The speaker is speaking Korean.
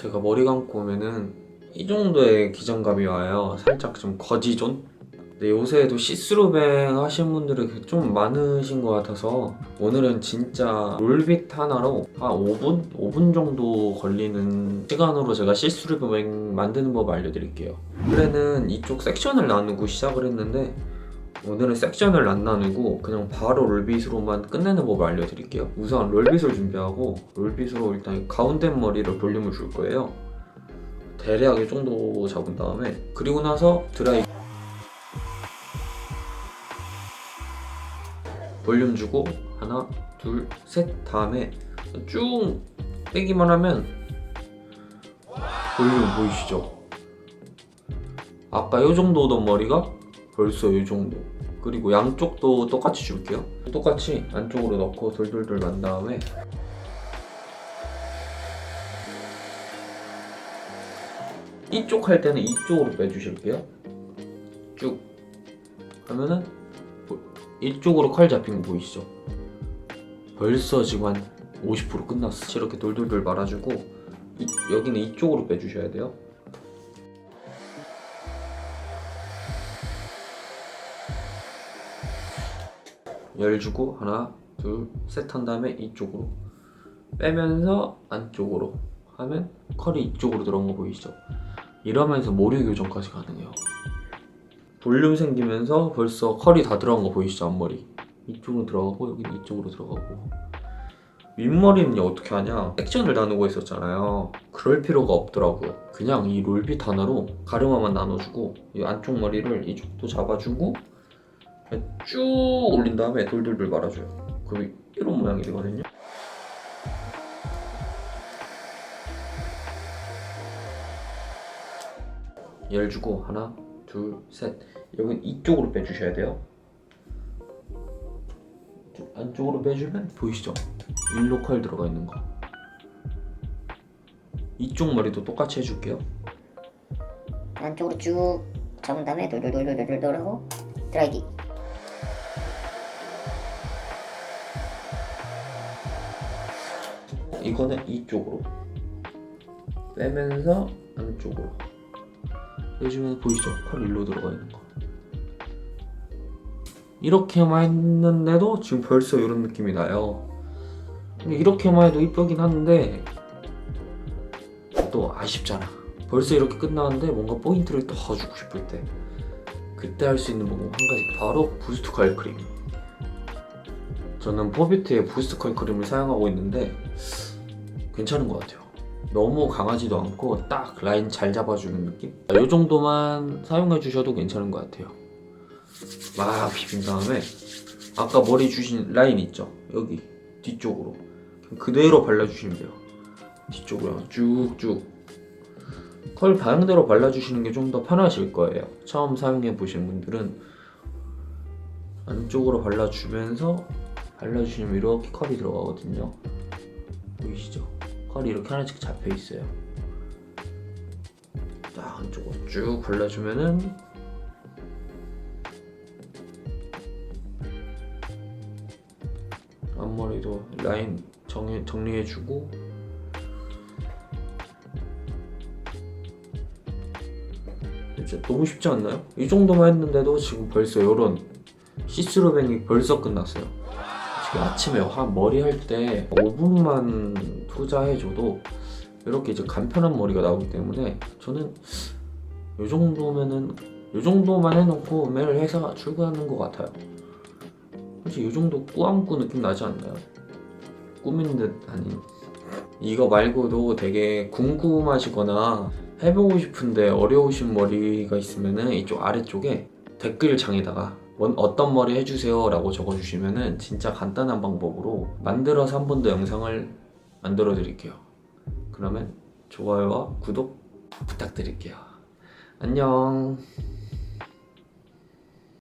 제가 머리 감고 오면은 이 정도의 기장감이 와요. 살짝 좀 거지존? 근데 요새도 시스루뱅 하신 분들이 좀 많으신 것 같아서 오늘은 진짜 롤빗 하나로 한 5분? 5분 정도 걸리는 시간으로 제가 시스루뱅 만드는 법 알려드릴게요. 원래는 이쪽 섹션을 나누고 시작을 했는데 오늘은 섹션을 안 나누고 그냥 바로 롤빗으로만 끝내는 법을 알려드릴게요. 우선 롤빗을 준비하고 롤빗으로 일단 가운데 머리를 볼륨을 줄 거예요. 대략 이 정도 잡은 다음에 그리고 나서 드라이 볼륨 주고 하나 둘 셋 다음에 쭉 빼기만 하면 볼륨 보이시죠? 아까 이 정도 오던 머리가 벌써 이 정도. 그리고 양쪽도 똑같이 줄게요. 똑같이 안쪽으로 넣고 돌돌돌 만 다음에 이쪽 할 때는 이쪽으로 빼주실게요. 쭉 하면은 보- 이쪽으로 칼 잡힌 거 보이시죠? 벌써 지금 한 50% 끝났어. 이렇게 돌돌돌 말아주고 이- 여기는 이쪽으로 빼주셔야 돼요 열 주고 하나 둘 셋 한 다음에 이쪽으로 빼면서 안쪽으로 하면 컬이 이쪽으로 들어온 거 보이시죠? 이러면서 모류 교정까지 가능해요. 볼륨 생기면서 벌써 컬이 다 들어간 거 보이시죠? 앞머리. 이쪽으로 들어가고 여기는 이쪽으로 들어가고. 윗머리는 어떻게 하냐? 섹션을 나누고 있었잖아요. 그럴 필요가 없더라고요. 그냥 이 롤빗 하나로 가르마만 나눠주고 이 안쪽 머리를 이쪽도 잡아주고 쭉 올린 다음에 돌돌돌 말아줘요. 그럼 이런 모양이 되거든요. 열 주고 하나, 둘, 셋. 여기 이쪽으로 빼주셔야 돼요. 쭉 안쪽으로 빼주면 보이시죠? 일로 컬 들어가 있는 거. 이쪽 머리도 똑같이 해줄게요. 안쪽으로 쭉 잡은 다음에 돌돌돌돌돌돌 하고 드라이기 이거는 이쪽으로 빼면서 안쪽으로. 빼주면 보이시죠? 컬 일로 들어가 있는 거. 이렇게만 했는데도 지금 벌써 이런 느낌이 나요. 근데 이렇게만 해도 이쁘긴 한데 또 아쉽잖아. 벌써 이렇게 끝나는데 뭔가 포인트를 더 주고 싶을 때 그때 할 수 있는 방법 한 가지. 바로 부스트 컬 크림. 저는 포비트의 부스트 컬 크림을 사용하고 있는데 괜찮은 것 같아요. 너무 강하지도 않고 딱 라인 잘 잡아주는 느낌? 이 정도만 사용해 주셔도 괜찮은 것 같아요. 막 비빈 다음에 아까 머리 주신 라인 있죠? 여기 뒤쪽으로 그대로 발라주시면 돼요. 뒤쪽으로 쭉쭉 컬 방향대로 발라주시는 게 좀 더 편하실 거예요. 처음 사용해 보신 분들은 안쪽으로 발라주면서 발라주시면 이렇게 컬이 들어가거든요. 보이시죠? 컬이 이렇게 하나씩 잡혀 있어요. 딱 한쪽으로 쭉 발라주면은 앞머리도 라인 정해, 정리해주고 진짜 너무 쉽지 않나요? 이 정도만 했는데도 지금 벌써 이런 시스루뱅이 벌써 끝났어요. 아침에 한 머리 할 때 5분만 투자해줘도 이렇게 이제 간편한 머리가 나오기 때문에 저는 이 정도면은 이 정도만 해놓고 매일 회사 출근하는 것 같아요. 사실 이 정도 꾸안꾸 느낌 나지 않나요? 꾸민 듯 아닌. 이거 말고도 되게 궁금하시거나 해보고 싶은데 어려우신 머리가 있으면은 이쪽 아래쪽에 댓글창에다가 원- 어떤 머리 해주세요 라고 적어주시면은 진짜 간단한 방법으로 만들어서 한 번 더 영상을 만들어 드릴게요. 그러면 좋아요와 구독 부탁드릴게요. 안녕.